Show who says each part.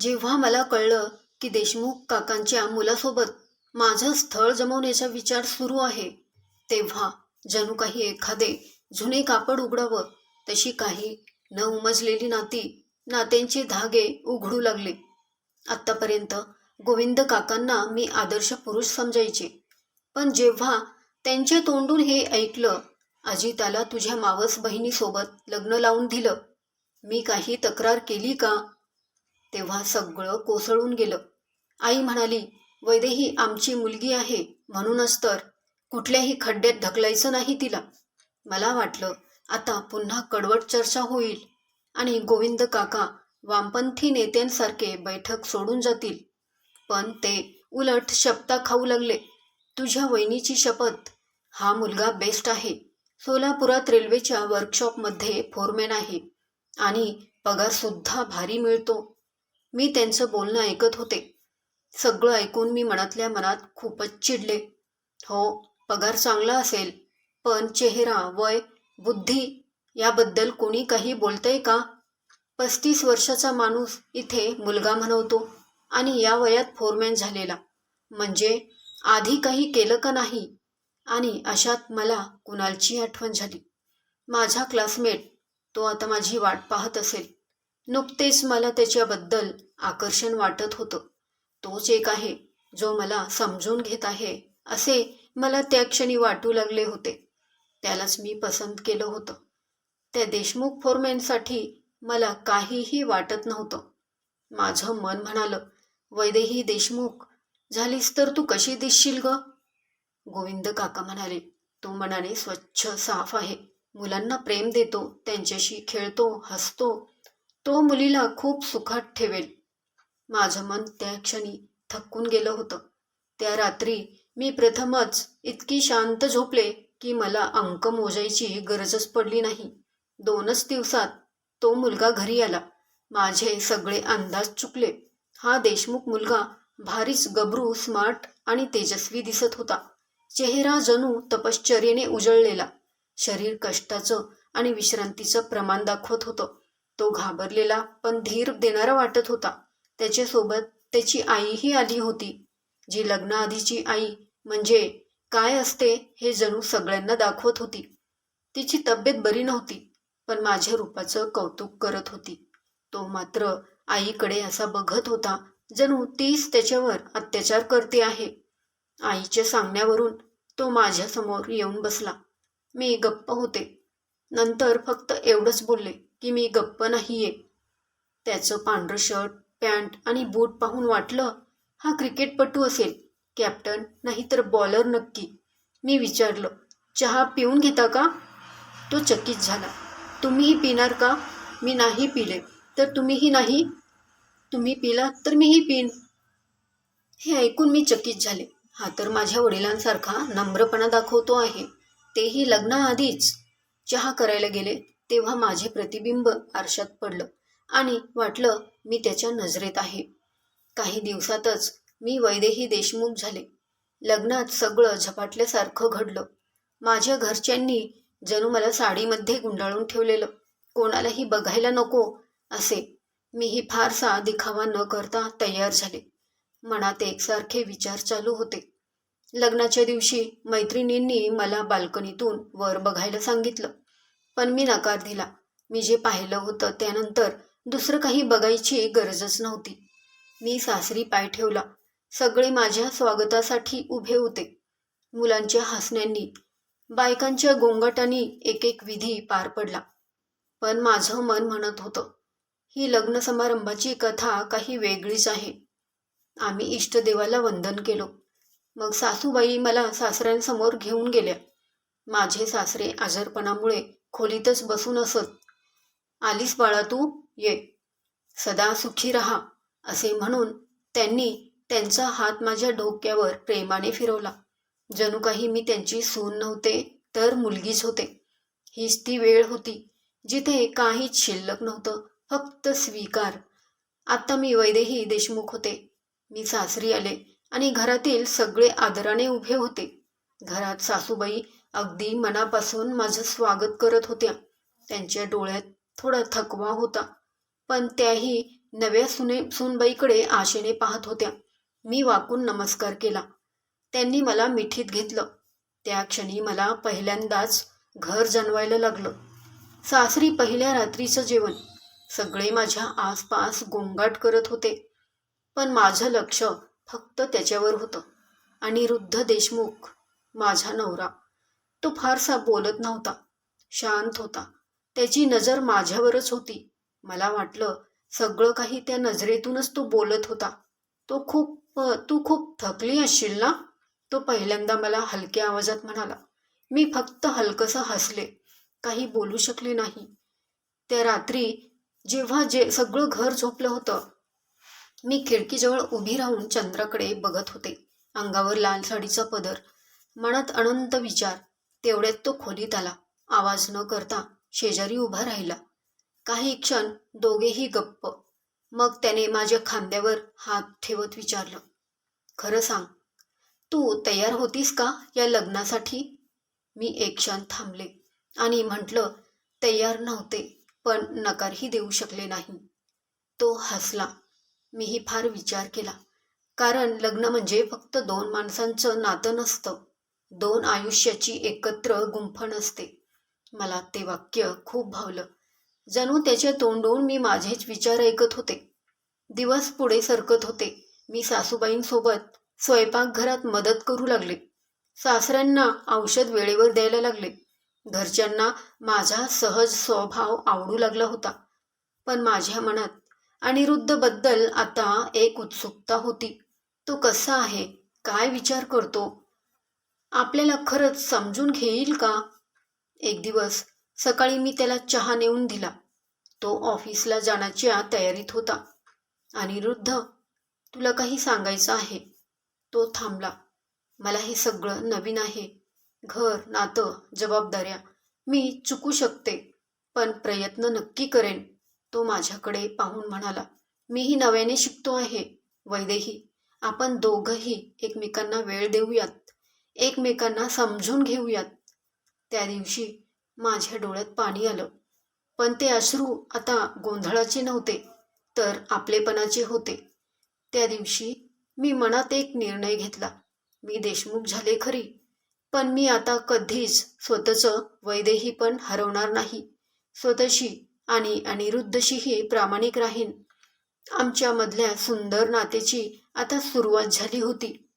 Speaker 1: जेव्हा मला कळलं की देशमुख काकांच्या मुलासोबत माझं स्थळ जमवण्याचा विचार सुरू आहे तेव्हा जणू काही एखादे जुने कापड उघडावं तशी काही न उमजलेली नाती नात्यांचे धागे उघडू लागले. आत्तापर्यंत गोविंद काकांना मी आदर्श पुरुष समजायचे. पण जेव्हा त्यांच्या तोंडून हे ऐकलं अजिताला तुझ्या मावस बहिणीसोबत लग्न लावून दिलं. मी काही तक्रार केली का? तेव्हा सगळं कोसळून गेलं. आई म्हणाली वैदेही आमची मुलगी आहे म्हणूनच तर कुठल्याही खड्ड्यात ढकलायचं नाही तिला. मला वाटलं आता पुन्हा कडवट चर्चा होईल आणि गोविंद काका वामपंथी नेत्यांसारखे बैठक सोडून जातील. पण ते उलट शपथा खाऊ लागले. तुझ्या वहिनीची शपथ हा मुलगा बेस्ट आहे. सोलापुरात रेल्वेच्या वर्कशॉपमध्ये फोरमॅन आहे आणि पगारसुद्धा भारी मिळतो. मी त्यांचं बोलणं ऐकत होते. सगळं ऐकून मी मनातल्या मनात खूपच चिडले. हो पगार चांगला असेल पण चेहरा वय बुद्धी याबद्दल कोणी काही बोलतंय का? पस्तीस वर्षाचा माणूस इथे मुलगा म्हणवतो आणि या वयात फोरमॅन झालेला. म्हणजे आधी काही केलं का नाही? आणि अशात मला कुणालची आठवण झाली. माझा क्लासमेट तो आता माझी वाट पाहत असेल. नुकतेच मला त्याच्याबद्दल आकर्षण वाटत होतं. तोच एक आहे जो मला समजून घेत आहे असे मला त्या क्षणी वाटू लागले होते. त्यालाच मी पसंत केलं होतं. त्या देशमुख फोरमॅनसाठी मला काहीही वाटत नव्हतं. माझं मन म्हणालं वैदेही देशमुख झालीस तर तू कशी दिसशील ग? गोविंद काका म्हणाले तो मनाने स्वच्छ साफ आहे. मुलांना प्रेम देतो त्यांच्याशी खेळतो हसतो तो मुलीला खूप सुखात ठेवेल. माझं मन त्या क्षणी थकून गेलं होतं. त्या रात्री मी प्रथमच इतकी शांत झोपले की मला अंक मोजायची गरजच पडली नाही. दोनच दिवसात तो मुलगा घरी आला. माझे सगळे अंदाज चुकले. हा देशमुख मुलगा भारीच गबरू स्मार्ट आणि तेजस्वी दिसत होता. चेहरा जणू तपश्चर्येने उजळलेला. शरीर कष्टाचं आणि विश्रांतीचं प्रमाण दाखवत होतं. तो घाबरलेला पण धीर देणारा वाटत होता. त्याच्यासोबत त्याची आईही आली होती जी लग्नाआधीची आई म्हणजे काय असते हे जणू सगळ्यांना दाखवत होती. तिची तब्येत बरी नव्हती पण माझ्या रूपाचं कौतुक करत होती. तो मात्र आईकडे असा बघत होता जणू तीच त्याच्यावर अत्याचार करते आहे. आईच्या सांगण्यावरून तो माझ्यासमोर येऊन बसला. मी गप्प होते. नंतर फक्त एवढंच बोलले. की मी गप्प नाहीये. त्याचं पांढरं शर्ट पॅन्ट आणि बूट पाहून वाटलं हा क्रिकेटपटू असेल. कॅप्टन नाहीतर बॉलर नक्की. मी विचारलं चहा पिऊन घेता का? तो चकित झाला तुम्हीही पिणार का? मी नाही पिले. तर तुम्हीही नाही? तुम्ही पिला तर मीही पिन. हे ऐकून मी चकित झाले. हा तर माझ्या वडिलांसारखा नम्रपणा दाखवतो आहे. तेही लग्नाआधीच. चहा करायला गेले तेव्हा माझे प्रतिबिंब आरशात पडलं आणि वाटलं मी त्याच्या नजरेत आहे. काही दिवसातच मी वैदेही देशमुख झाले. लग्नात सगळं झपाटल्यासारखं घडलं. माझ्या घरच्यांनी जणू मला साडीमध्ये गुंडाळून ठेवलेलं. कोणालाही बघायला नको असे. मीही फारसा दिखावा न करता तयार झाले. मनात एकसारखे विचार चालू होते. लग्नाच्या दिवशी मैत्रिणींनी मला बाल्कनीतून वर बघायला सांगितलं. पण मी नकार दिला. मी जे पाहिलं होतं त्यानंतर दुसरं काही बघायची गरजच नव्हती. मी सासरी पाय ठेवला. सगळे माझ्या स्वागतासाठी उभे होते. मुलांच्या हसण्यांनी बायकांच्या गोंगाटांनी एक एक विधी पार पडला. पण माझं मन म्हणत होतं ही लग्न समारंभाची कथा काही वेगळीच आहे. आम्ही इष्टदेवाला वंदन केलो. मग सासूबाई मला सासऱ्यांसमोर घेऊन गेल्या. माझे सासरे आजारपणामुळे खोलीतच बसून असत. आलीस बाळा तू? ये. सदा सुखी रहा असे म्हणून त्यांनी त्यांचा हात माझ्या डोक्यावर प्रेमाने फिरवला. जणू काही मी त्यांची सून नव्हते तर मुलगीच होते. हीच ती वेळ होती जिथे काहीच शिल्लक नव्हतं फक्त स्वीकार. आता मी वैदेही देशमुख होते. मी सासरी आले आणि घरातील सगळे आदराने उभे होते. घरात सासूबाई अगदी मनापासून माझं स्वागत करत होत्या. त्यांच्या डोळ्यात थोडा थकवा होता. पण त्याही नव्या सुने सुनबाईकडे आशेने पाहत होत्या. मी वाकून नमस्कार केला. त्यांनी मला मिठीत घेतलं. त्या क्षणी मला पहिल्यांदाच घर जाणवायला लागलं. सासरी पहिल्या रात्रीचं जेवण. सगळे माझ्या आसपास गोंगाट करत होते. पण माझं लक्ष फक्त त्याच्यावर होतं. आणि रुद्ध देशमुख माझा नवरा. तो फारसा बोलत नव्हता. शांत होता. त्याची नजर माझ्यावरच होती. मला वाटलं सगळं काही त्या नजरेतूनच तो बोलत होता. तो खूप तू खूप थकली असशील ना? तो पहिल्यांदा मला हलक्या आवाजात म्हणाला. मी फक्त हलकसं हसले. काही बोलू शकले नाही. त्या रात्री जेव्हा जे सगळं घर झोपलं होतं मी खिडकीजवळ उभी राहून चंद्राकडे बघत होते. अंगावर लाल साडीचा पदर मनात अनंत विचार तेवढ्यात तो खोलीत आला. आवाज न करता शेजारी उभा राहिला. काही क्षण दोघेही गप्प. मग त्याने माझ्या खांद्यावर हात ठेवत विचारलं खरं सांग तू तयार होतीस का या लग्नासाठी? मी एक क्षण थांबले आणि म्हटलं तयार नव्हते पण नकारही देऊ शकले नाही. तो हसला. मीही फार विचार केला कारण लग्न म्हणजे फक्त दोन माणसांचं नातं नसतं. दोन आयुष्याची एकत्र गुंफण असते. मला ते वाक्य खूप भावलं. जणू त्याच्या तोंडून मी माझेच विचार ऐकत होते. दिवस पुढे सरकत होते. मी सासूबाईंसोबत स्वयंपाकघरात मदत करू लागले. सासऱ्यांना औषध वेळेवर द्यायला लागले. घरच्यांना माझा सहज स्वभाव आवडू लागला होता. पण माझ्या मनात अनिरुद्धबद्दल आता एक उत्सुकता होती. तो कसा आहे? काय विचार करतो? आपल्याला खरंच समजून घेईल का? एक दिवस सकाळी मी त्याला चहा नेऊन दिला. तो ऑफिसला जाण्याच्या तयारीत होता. अनिरुद्ध तुला काही सांगायचं आहे? तो थांबला. मला हे सगळं नवीन आहे. घर नातं जबाबदाऱ्या मी चुकू शकते पण प्रयत्न नक्की करेन तो माझ्याकडे पाहून म्हणाला. मीही नव्याने शिकतो आहे. वैदेही आपण दोघंही एकमेकांना वेळ देऊयात. एकमेकांना समजून घेऊयात. त्या दिवशी माझ्या डोळ्यात पाणी आलं. पण ते अश्रू आता गोंधळाचे नव्हते तर आपलेपणाचे होते. त्या दिवशी मी मनात एक निर्णय घेतला. मी देशमुख झाले खरी. पण मी आता कधीच स्वतःचं वैदेही पण हरवणार नाही. स्वतःशी आणि अनिरुद्धशीही प्रामाणिक राहीन. आमच्यामधल्या सुंदर नातेची आता सुरुवात झाली होती.